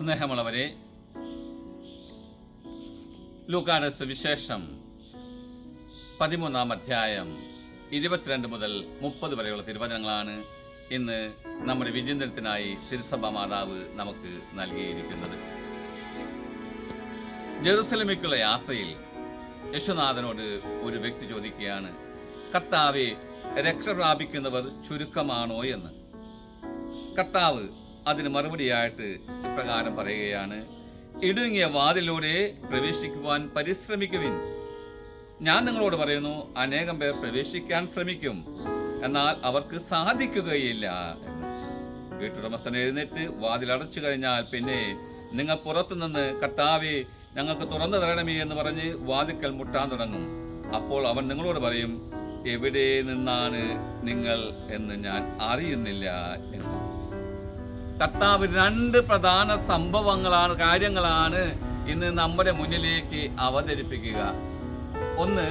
സ്നേഹമുള്ളവരെ ലൂക്കാട് സുവിശേഷം പതിമൂന്നാം അധ്യായം ഇരുപത്തിരണ്ട് മുതൽ മുപ്പത് വരെയുള്ള തിരുവചനങ്ങളാണ് ഇന്ന് നമ്മുടെ വിചിന്തനത്തിനായി തിരുസഭ മാതാവ് നമുക്ക് നൽകിയിരിക്കുന്നത്. ജെറുസലമിക്കുള്ള യാത്രയിൽ യശുനാഥനോട് ഒരു വ്യക്തി ചോദിക്കുകയാണ് കർത്താവെ രക്ഷ പ്രാപിക്കുന്നവർ ചുരുക്കമാണോ? എന്ന്. കർത്താവ് അതിന് മറുപടിയായിട്ട് ഇപ്രകാരം പറയുകയാണ് ഇടുങ്ങിയ വാതിലൂടെ പ്രവേശിക്കുവാൻ പരിശ്രമിക്കുവിൻ. ഞാൻ നിങ്ങളോട് പറയുന്നു അനേകം പേർ പ്രവേശിക്കാൻ ശ്രമിക്കും എന്നാൽ അവർക്ക് സാധിക്കുകയില്ല. വീട്ടുടമസ്ഥൻ എഴുന്നേറ്റ് വാതിലടച്ചു കഴിഞ്ഞാൽ പിന്നെ നിങ്ങൾ പുറത്തുനിന്ന് കർത്താവെ ഞങ്ങൾക്ക് തുറന്നു തരണമേ എന്ന് പറഞ്ഞ് വാതിക്കൽ മുട്ടാൻ തുടങ്ങും. അപ്പോൾ അവൻ നിങ്ങളോട് പറയും എവിടെ നിന്നാണ് നിങ്ങൾ എന്ന് ഞാൻ അറിയുന്നില്ല എന്ന്. കർത്താവ് രണ്ട് പ്രധാന സംഭവങ്ങളാണ് കാര്യങ്ങളാണ് ഇന്ന് നമ്മുടെ മുന്നിലേക്ക് അവതരിപ്പിക്കുക. ഒന്ന്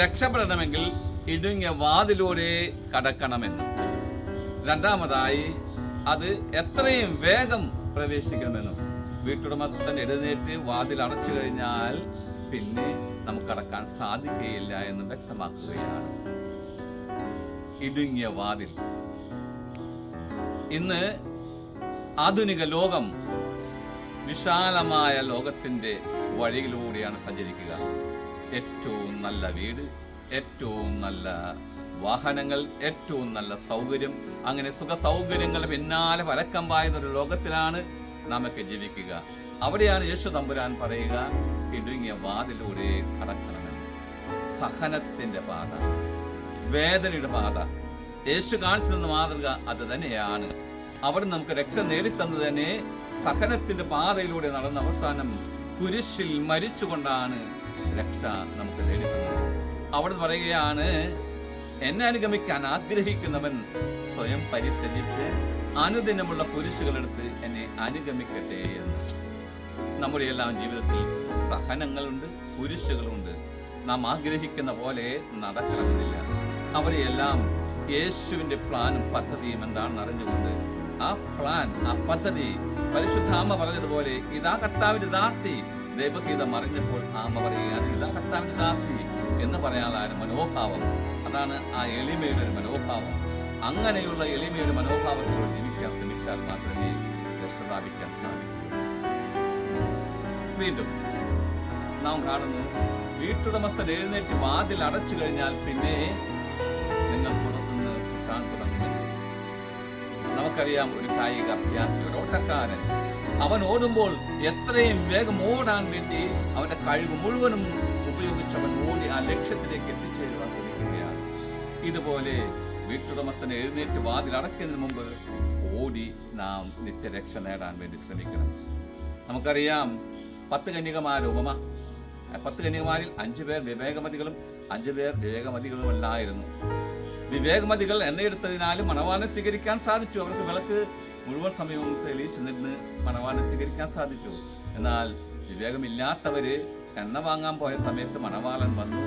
രക്ഷപ്പെടണമെങ്കിൽ ഇടുങ്ങിയ വാതിലൂടെ കടക്കണമെന്ന്. രണ്ടാമതായി അത് എത്രയും വേഗം പ്രവേശിക്കണമെന്നും. വീട്ടുടമസ്ഥൻ എഴുന്നേറ്റ് വാതിൽ അടച്ചു കഴിഞ്ഞാൽ പിന്നെ നമുക്ക് കടക്കാൻ സാധിക്കുകയില്ല എന്ന് വ്യക്തമാക്കുകയാണ്. ഇടുങ്ങിയ വാതിൽ. ഇന്ന് ആധുനിക ലോകം വിശാലമായ ലോകത്തിന്റെ വഴിയിലൂടെയാണ് സഞ്ചരിക്കുക. ഏറ്റവും നല്ല വീട് ഏറ്റവും നല്ല വാഹനങ്ങൾ ഏറ്റവും നല്ല സൗകര്യം അങ്ങനെ സുഖ സൗകര്യങ്ങൾ പിന്നാലെ വരക്കം പായുന്ന ഒരു ലോകത്തിലാണ് നമുക്ക് ജീവിക്കുക. അവിടെയാണ് യേശു തമ്പുരാൻ പറയുക ഇടുങ്ങിയ വാതിലൂടെ കടക്കണമെന്ന്. സഹനത്തിന്റെ പാത വേദനയുടെ പാത. യേശു കാണിച്ചു തന്ന മാതൃക അത് തന്നെയാണ്. അവിടെ നമുക്ക് രക്ഷ നേടിത്തന്നു തന്നെ സഹനത്തിന്റെ പാതയിലൂടെ നടന്ന അവസാനം കുരിശിൽ മരിച്ചുകൊണ്ടാണ് രക്ഷ നമുക്ക് നേടിത്തന്നത്. അവിടെ പറയുകയാണ് എന്നെ അനുഗമിക്കാൻ ആഗ്രഹിക്കുന്നവൻ സ്വയം പരിത്യജിച്ച് അനുദിനമുള്ള കുരിശുകളെടുത്ത് എന്നെ അനുഗമിക്കട്ടെ എന്ന്. നമ്മുടെ എല്ലാം ജീവിതത്തിൽ സഹനങ്ങളുണ്ട് കുരിശുകളുണ്ട്. നാം ആഗ്രഹിക്കുന്ന പോലെ നടക്കണമെന്നില്ല. അവരെയെല്ലാം യേശുവിന്റെ പ്ലാനും പദ്ധതിയും എന്താണെന്ന് അറിഞ്ഞുകൊണ്ട് ആ പ്ലാൻ ആ പദ്ധതി പരിശുദ്ധാമ പറഞ്ഞതുപോലെ ഇതാ കർത്താവിന്റെ ദാസി. ദൈവഗീതം അറിഞ്ഞപ്പോൾ ആമ പറയുകയാണ് ഇതാ കർത്താവിന്റെ ദാസി എന്ന് പറയാനുള്ള മനോഭാവം. അതാണ് ആ എളിമയുടെ ഒരു മനോഭാവം. അങ്ങനെയുള്ള എളിമയുടെ മനോഭാവത്തിലൂടെ ജീവിക്കാൻ ശ്രമിച്ചാൽ മാത്രമേ രക്ഷ സാധിക്കൂ. വീണ്ടും നാം കാണുന്നു വീട്ടുടമസ്ഥൻ എഴുന്നേറ്റ് വാതിൽ അടച്ചു കഴിഞ്ഞാൽ പിന്നെ നമുക്കറിയാം ഒരു കായിക അഭ്യാസി ഒരു ഓട്ടക്കാരൻ. അവൻ ഓടുമ്പോൾ എത്രയും വേഗം ഓടാൻ വേണ്ടി അവന്റെ കഴിവ് മുഴുവനും ഉപയോഗിച്ച് അവൻ ഓടി ആ ലക്ഷ്യത്തിലേക്ക് എത്തിച്ചേരുവാൻ ശ്രമിക്കുകയാണ്. ഇതുപോലെ വീട്ടുടമസ്ഥന് എഴുന്നേറ്റ് വാതിൽ അടയ്ക്കുന്നതിന് മുമ്പ് ഓടി നാം നിത്യരക്ഷ നേടാൻ വേണ്ടി ശ്രമിക്കണം. നമുക്കറിയാം പത്ത് കന്യകമാരുടെ ഉപമ. പത്ത് കന്യകമാരിൽ അഞ്ചു പേർ വിവേകമതികളും അഞ്ചു പേർ വിവേകമതികളുമല്ലായിരുന്നു. വിവേകമതികൾ എണ്ണയെടുത്തതിനാലും മണവാനെ സ്വീകരിക്കാൻ സാധിച്ചു. അവർക്ക് വിളക്ക് മുഴുവൻ സമയവും തെളിയിച്ചു നിന്ന് മണവാനെ സ്വീകരിക്കാൻ സാധിച്ചു. എന്നാൽ വിവേകമില്ലാത്തവര് എണ്ണ വാങ്ങാൻ പോയ സമയത്ത് മണവാളൻ വന്നു.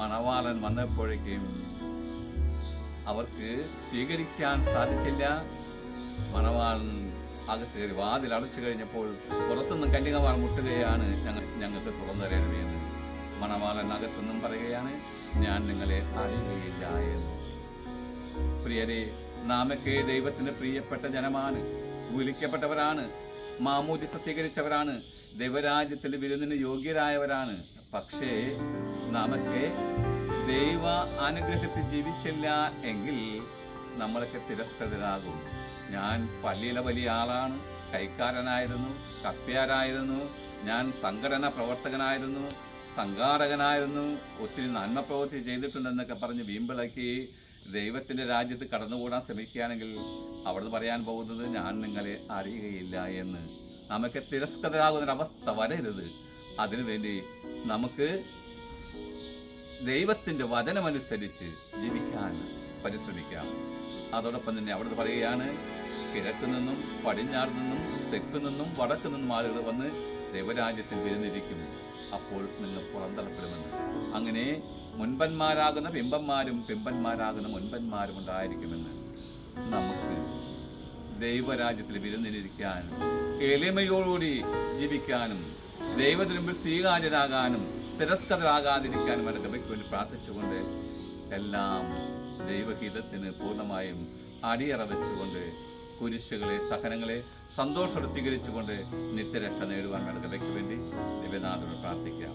മണവാളൻ വന്നപ്പോഴേക്കും അവർക്ക് സ്വീകരിക്കാൻ സാധിച്ചില്ല. മണവാളൻ അകത്ത് കയറി വാതിൽ അടച്ചു കഴിഞ്ഞപ്പോൾ പുറത്തുനിന്ന് കന്യകമാർ മുട്ടുകയാണ് ഞങ്ങൾ ഞങ്ങൾക്ക് തുറന്നു തരണമെന്ന് മണവാളൻ അകത്തുനിന്നും പറയുകയാണ്. ഞാൻ നിങ്ങളെ അറിയുകയില്ല എന്ന്. പ്രിയരെ നാമൊക്കെ ദൈവത്തിന് പ്രിയപ്പെട്ട ജനമാണ്. വിളിക്കപ്പെട്ടവരാണ്. മാമൂതി സ്വീകരിച്ചവരാണ് ദൈവരാജ്യത്തിൽ വിരുന്നിന് യോഗ്യരായവരാണ്. പക്ഷേ നാമൊക്കെ ദൈവ അനുഗ്രഹത്തിൽ ജീവിച്ചില്ല എങ്കിൽ നമ്മളൊക്കെ തിരസ്കൃതരാകും. ഞാൻ പള്ളിയിലെ വലിയ ആളാണ്. കൈക്കാരനായിരുന്നു. കപ്പ്യാരായിരുന്നു. ഞാൻ സംഘടന പ്രവർത്തകനായിരുന്നു. സംഘാടകനായിരുന്നു ഒത്തിരി നന്മ പ്രവൃത്തി ചെയ്തിട്ടുണ്ടെന്നൊക്കെ പറഞ്ഞ് വീമ്പിളക്കി ദൈവത്തിന്റെ രാജ്യത്ത് കടന്നുകൂടാൻ ശ്രമിക്കുകയാണെങ്കിൽ അവിടുന്ന് പറയാൻ പോകുന്നത് ഞാൻ നിങ്ങളെ അറിയുകയില്ല എന്ന്. നമുക്ക് തിരസ്കൃതരാകുന്നൊരവസ്ഥ വരരുത്. അതിനുവേണ്ടി നമുക്ക് ദൈവത്തിന്റെ വചനമനുസരിച്ച് ജീവിക്കാൻ പരിശ്രമിക്കാം. അതോടൊപ്പം തന്നെ അവിടുന്ന് പറയുകയാണ് കിഴക്ക് നിന്നും പടിഞ്ഞാറ് നിന്നും തെക്ക് നിന്നും വടക്ക് നിന്നും ആളുകൾ വന്ന് ദൈവരാജ്യത്തിൽ വിരുന്നിരിക്കും അപ്പോൾ നിങ്ങൾ പുറന്തള്ളപ്പെടുമെന്ന് അങ്ങനെ മുൻപന്മാരാകുന്ന പിമ്പന്മാരും പിമ്പന്മാരാകുന്ന മുൻപന്മാരും ഉണ്ടായിരിക്കുമെന്ന് നമുക്ക് ദൈവരാജ്യത്തിൽ വിരുന്നിരിക്കാനും എളിമയോടുകൂടി ജീവിക്കാനും ദൈവത്തിനുമ്പിൽ സ്വീകാര്യരാകാനും തിരസ്കരാകാതിരിക്കാനും കൃപയ്ക്ക് വേണ്ടി പ്രാർത്ഥിച്ചുകൊണ്ട് എല്ലാം ദൈവഹിതത്തിന് പൂർണമായും അടിയറ വെച്ചുകൊണ്ട് കുരിശുകളെ സഹനങ്ങളെ സന്തോഷത്തോടെ സ്വീകരിച്ചുകൊണ്ട് നിത്യരക്ഷ നേടുവാൻ വേണ്ട വേണ്ടി ദിവ്യനാഥോട് പ്രാർത്ഥിക്കാം.